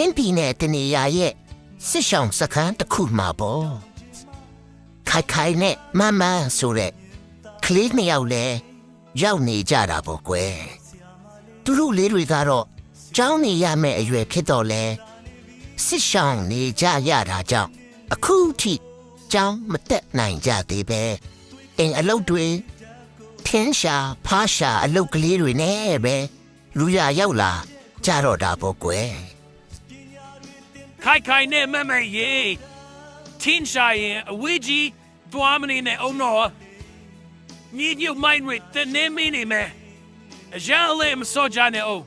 ချင်းပြည်နယ်တနေရာရဲ့စစ်ဆောင်စခန်းတစ်ခုမှာပေါ့ခိုင်ခိုင်နဲ့မမန်းဆိုတဲ့ကလေးနှစ်ယောက်လဲရောက်နေကြတာပေါ့ကွယ်သူတို့လေးတွေကတော့ကျောင်းနေရမယ့်အရွယ်ဖြစ်တော့လဲစစ်ဆောင်နေကြရတာကြောင့်အခုထိကျောင်းမတက်နိုင်ကြသေးပဲအင်အလုတ်တွေထင်းရှာဖားရှာအလုတ်ကလေးတွေနဲ့ပဲလူရရောက်လာကြတော့တာပေါ့ကွယ် ခိုင်ခိုင်နဲ့မမရေတင်းရှာရင်အဝေးကြီးတွားမနေနဲ့အောင်တော့ညီညွတ်မိုင်းရတဲ့နေမင်းနေမယ်အရာလေးမစောကြနဲ့အောင်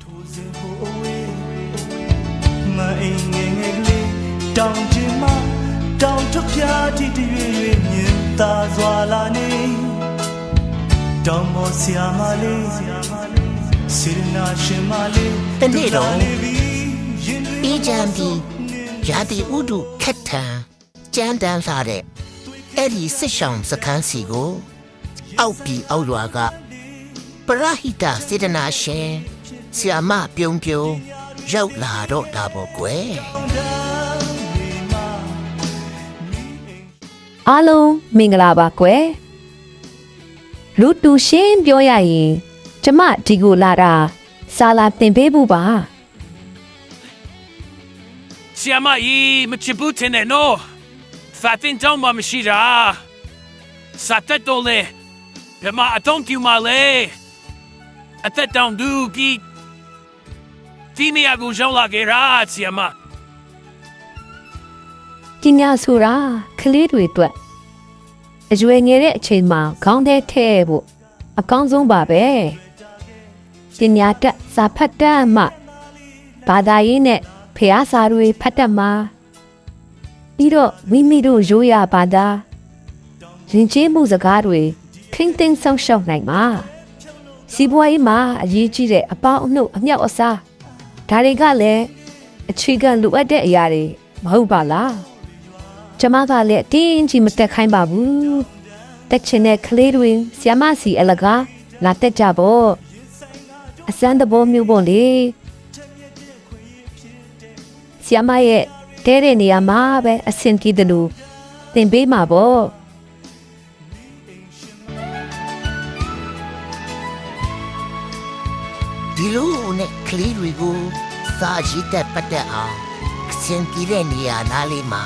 ထိုစဉ်ဟိုအဝေးမအိမ်ငယ်ငယ်ကလေးတောင်ကျင်မတောင်ထပြားတီတရွေရွေမြင်သာစွာလာနေတောင်မော်ဆရာမလေး စေရနာရှင်မလေးတနေ့တော့နေပြီရင်တွေအေးချမ်းပြီးရာသီဥတုခက်ထန်ကြမ်းတမ်းလာတဲ့အဲ့ဒီစစ်ဆောင်စခန်းစီကိုအောက်ပြီးအောက်ရွာကပရဟိတစေတနာရှင်ဆီယာမပြုံးပြုံးရောက်လာတော့တာပေါ့ကွယ်အားလုံးမင်္ဂလာပါကွယ်လူတူရှင်းပြောရရင် ကျမဒီကိုလာတာစာလာတင်ပေးဖို့ပါဆီယမကြီးမချစ်ဘူးတင်နဲ့နော်ဖတ်တင်တောင်းမှမရှိတာစတ်တက်တော့လေဘယ်မှာအတော့ကျူမလဲအသက်တောင်ဒူကီဒီနေရာကိုရောက်လာကြရာဆီယမပညာဆိုတာကလေးတွေအတွက်အရွယ်ငယ်တဲ့အချိန်မှာခေါင်းထဲထည့်ဖို့အကောင်းဆုံးပါပဲ ပညာတက်စာဖတ်တတ်မှဘာသာရေးနဲ့ဖះစာတွေဖတ်တတ်မှာပြီးတော့မိမိတို့ရိုးရာဘာသာရင်ကျေးမှုစကားတွေထိမ့်သိမ်းဆောင်ရှောက်နိုင်မှာစီးပွားရေးမှာအရေးကြီးတဲ့အပေါင်းအနှုတ်အမြောက်အစားဒါတွေကလည်းအခြေခံလိုအပ်တဲ့အရာတွေမဟုတ်ပါလားကျမကလည်းအတင်းကြီးမတက်ခိုင်းပါဘူးတက်ချင်တဲ့ကလေးတွေဆီယမစီအလကားလာတက်ကြပေါ့ အစမ်းတဘောမျိုးပေါ့လေဆီယမရဲ့တဲတဲ့နေရာမှာပဲအဆင်ပြေတယ်လို့သင်ပေးမှာပေါ့ဒီလိုနဲ့ကလေးတွေကိုစာရှိတဲ့ပတ်သက်အောင်အစင်ကြီးတဲ့နေရာနားလေးမှာ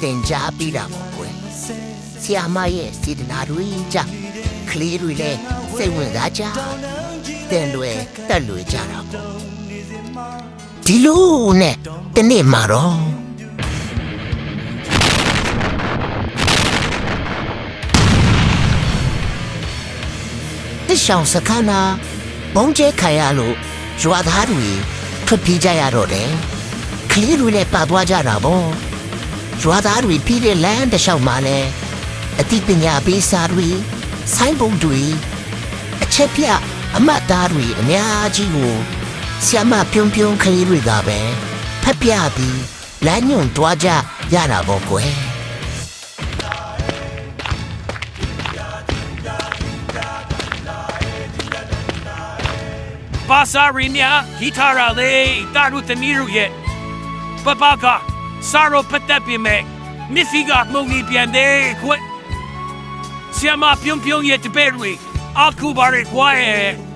တင် जा ပေးတာပေါ့ကွယ်ဆီယာမရဲ့စေတနာတွေကြောင့်ကလေးတွေလည်းစိတ်ဝင်စားကြ တင်လွယ်တက်လွယ်ကြတာပေါ့ဒီလိုနဲ့တနေ့မှာတော့တစ်ဆောင်စခန်းနာဘုံကျဲခံရလို့ရွာသားတွေထွက်ပြေးကြရတော့တယ်ကလေးတွေလည်းပါသွားကြတာပေါ့ရွာသားတွေပြီးတဲ့လမ်းတစ်လျှောက်မှာလည်းအသိပညာပေးစာတွေဆိုင်းပုံတွေအချက်ပြ အမတ်သားတွေအများကြီးကိုဆီယမပြုံးပြုံးကလေးတွေကပဲဖက်ပြပြီးလမ်းညွန်တွားကြရတာပေါ့ကွယ်ပါစာရီမြာဂီတာရာလေးတာရုတမီရုရဲ့ပပကစာရောပတ်သက်ပြီမဲ့မစ်ဖီကမုန်ကြီးပြန်တယ်ခွတ်ဆီယမပြုံးပြုံးရဲ့တပည့်တွေအခုပါရခွာရဲ့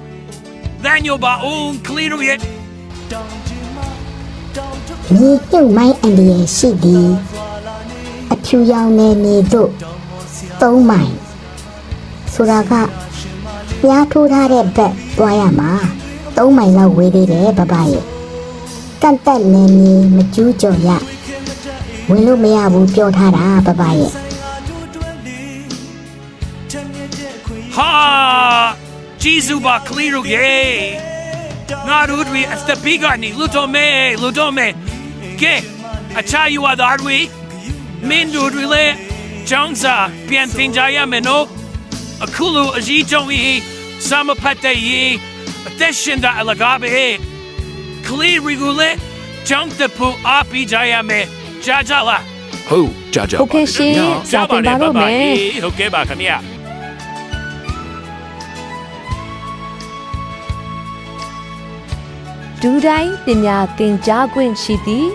ဒန်ယိုဘာအုံကလီရုရဲ့တောင်ကျင်မတောင်ထပြားမြေပြုတ်မိုင်းအန္တရာယ်ရှိသည်အဖြူရောင်နယ်မြေသို့သုံးမိုင်ဆိုတာကပြားထိုးထားတဲ့ဘက်သွားရမှာသုံးမိုင်လောက်ဝေးသေးတယ်ဘဘရဲ့ကန့်တက်နယ်မြေမကျူးကျော်ရဝင်လို့မရဘူးပြောထားတာဘဘရဲ့ ဂျီဇူဘာကလီရုရဲ့ငါတို့တွေအစတပီကနေလူတော်မဲလူတော်မဲကဲအချာယူဝါသားတွေမင်းတို့တွေလေကျောင်းစာပြန်သင်ကြရမယ်နော်အခုလိုအကြီးကျုံကြီးစမဖတ်တဲ့ရေးအသက်ရှင်တာအလကားပဲကလီရီကိုလေကျောင်းတပူအားပေးကြရမယ်ကြာကြလားဟုတ်ကြကြဟုတ်ကဲ့ရှင်စာတင်ပါတော့မယ်ဟုတ်ကဲ့ပါခင်ဗျာ ဒူတိုင်းပညာသင်ကြားခွင့်ရှိသည်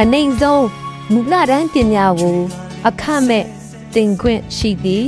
အနိုင်ဆုံးမူလတန်းပညာကိုအခမဲ့သင်ခွင့်ရှိသည်